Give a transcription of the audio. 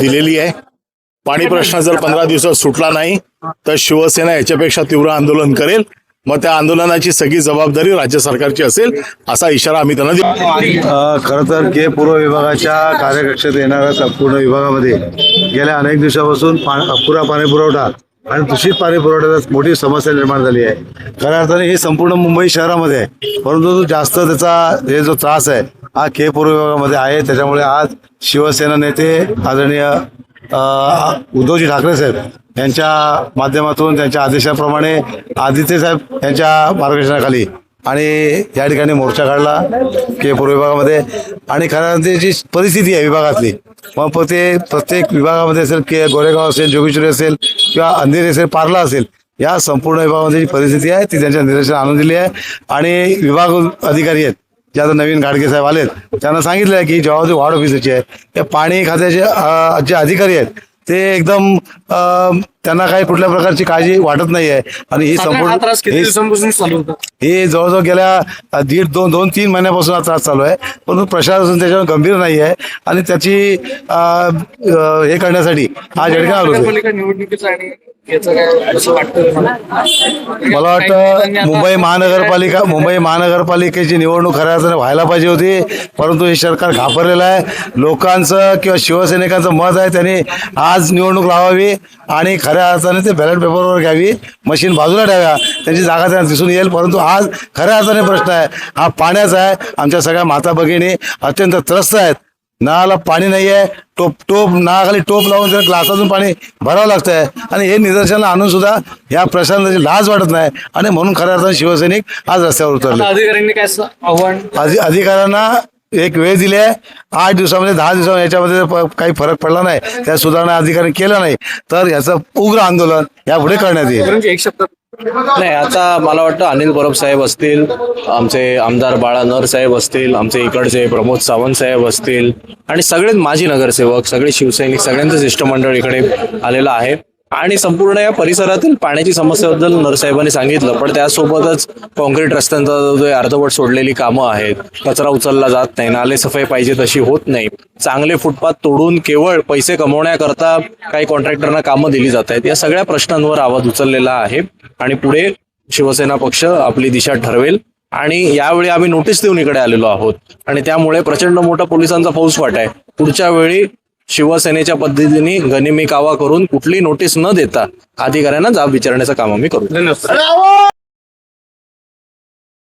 दिलेली आहे. पाणी प्रश्न जर पंधरा दिवसात सुटला नाही तर शिवसेना याच्यापेक्षा तीव्र आंदोलन करेल. मग त्या आंदोलनाची सगळी जबाबदारी राज्य सरकारची असेल असा इशारा आम्ही त्यांना देऊ खरं तर के पूर्व विभागाच्या कार्यकक्षेत येणाऱ्या संपूर्ण विभागामध्ये गेल्या अनेक दिवसापासून अपुरा पाणी पुरवठा आणि दूषित पाणी पुरवठ्यात मोठी समस्या निर्माण झाली आहे. खऱ्या अर्थाने ही संपूर्ण मुंबई शहरामध्ये आहे. परंतु जास्त त्याचा हे जो त्रास आहे हा के पूर्व विभागामध्ये आहे. त्याच्यामुळे आज शिवसेना नेते आदरणीय उद्धवजी ठाकरे साहेब यांच्या माध्यमातून त्यांच्या आदेशाप्रमाणे आदित्य साहेब यांच्या मार्गदर्शनाखाली आणि या ठिकाणी मोर्चा काढला के पूर्व विभागामध्ये आणि खऱ्या जी परिस्थिती आहे विभागातली. मग ते प्रत्येक विभागामध्ये असेल के गोरेगाव असेल जोगेश्वरी असेल किंवा अंधेरी असेल पार्ला असेल या संपूर्ण विभागामध्ये जी परिस्थिती आहे ती त्यांच्या निदर्शन आणून दिली आहे. आणि विभाग अधिकारी आहेत. जे आता नवीन गाडगे साहेब आलेत त्यांना सांगितलं आहे की जबाबदारी वाढ ऑफिसची आहे या पाणी खात्याचे जे अधिकारी आहेत ते एकदम त्यांना काही कुठल्या प्रकारची काळजी वाटत नाही आहे आणि ही हा संपूर्ण हे जवळजवळ गेल्या दीड दोन दोन तीन महिन्यापासून हा त्रास चालू आहे. परंतु प्रशासन त्याच्यावर गंभीर नाही आहे आणि त्याची अ, अ, हे करण्यासाठी या ठिकाणी आलो होतो. महानगरपालिका निवडणुकीचं आणि याचं काय कसं वाटतं तुम्हाला? मला वाटतं मुंबई महानगरपालिका मुंबई महानगरपालिकेची निवडणूक खऱ्या अर्थाने व्हायला पाहिजे होती. परंतु हे सरकार घाबरलेलं आहे. लोकांचं किंवा शिवसैनिकांचं मत आहे. त्यांनी आज निवडणूक लावावी. आणि खऱ्या अर्थाने ते बॅलेट पेपरवर घ्यावी. मशीन बाजूला ठेव्या त्यांची जागा त्यांना दिसून येईल. परंतु आज खऱ्या अर्थाने प्रश्न आहे. हा पाण्याचा आहे. आमच्या सगळ्या माता भगिनी अत्यंत त्रस्त आहेत. नळाला पाणी नाही आहे टोप टोप नळाखाली टोप लावून त्याला ग्लासातून पाणी भरावं लागतंय. आणि हे निदर्शनाला आणून सुद्धा या प्रशासनाची लाज वाटत नाही. आणि म्हणून खऱ्या अर्थाने शिवसैनिक आज रस्त्यावर उतरले. अधिकाऱ्यांनी काय आव्हान? अधि अधिकाऱ्यांना एक वेळ दिली आहे. आठ दिवसामध्ये दहा दिवसामध्ये याच्यामध्ये काही फरक पडला नाही. त्या सुधारणा अधिकारी केला नाही. तर याचं उग्र आंदोलन यापुढे करण्यात येईल. एक नाही आता मला वाटतं अनिल परब साहेब असतील आमचे आमदार बाळा नर साहेब असतील आमचे इकडचे प्रमोद सावंत साहेब असतील आणि सगळेच माजी नगरसेवक सगळे शिवसैनिक सगळ्यांचं शिष्टमंडळ इकडे आलेलं आहे. आणि संपूर्ण या परिसरातील पाण्याची समस्येबद्दल नरसाहेबांनी सांगितलं पण त्यासोबतच कॉन्क्रीट रस्त्यांचा जो अर्धवट सोडलेली कामं आहेत. कचरा उचलला जात नाही नाले सफाई पाहिजे तशी होत नाही. चांगले फुटपाथ तोडून केवळ पैसे कमवण्याकरता काही कॉन्ट्रॅक्टरना कामं दिली जात आहेत. या सगळ्या प्रश्नांवर आवाज उचललेला आहे आणि पुढे शिवसेना पक्ष आपली दिशा ठरवेल. आणि यावेळी आम्ही नोटीस देऊन इकडे आलेलो आहोत. आणि त्यामुळे प्रचंड मोठा पोलिसांचा फौजफाट आहे. पुढच्या वेळी शिवसेनेच्या पद्धतीने गनिमी कावा करून कुठली नोटीस न देता अधिकाऱ्यांना जाब विचारण्याचं काम आम्ही करू. धन्यवाद.